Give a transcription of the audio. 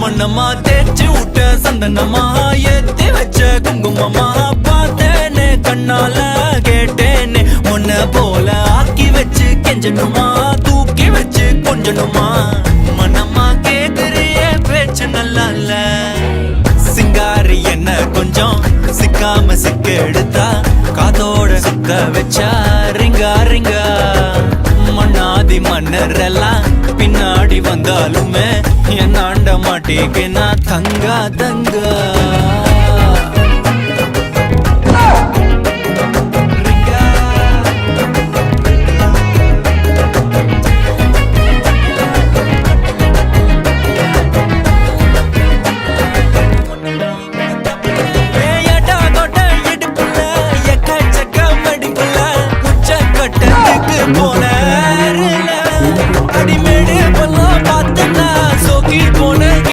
மண்ணமா தேய்ச்சி விட்ட சந்தனமா ஏத்தி வச்ச குங்குமமா பார்த்தேனே கண்ணால கேட்டேனே. உன்னை போல ஆக்கி வச்சு கெஞ்சணுமா தூக்கி வச்சு கொஞ்சணுமா மனமா கேக்குறிய பேச்சு நல்லா இல்ல. சிங்காரி என்ன கொஞ்சம் சிக்காம சிக்க எடுத்தா காதோட சுத்த வச்சா ரிங்கா ரிங்கா. மண்ணாதி மன்னர் எல்லாம் பின்னாடி வந்தாலும் ಮಾಟಿಗೆ ನಾ ತಂಗ ತಂಗ போன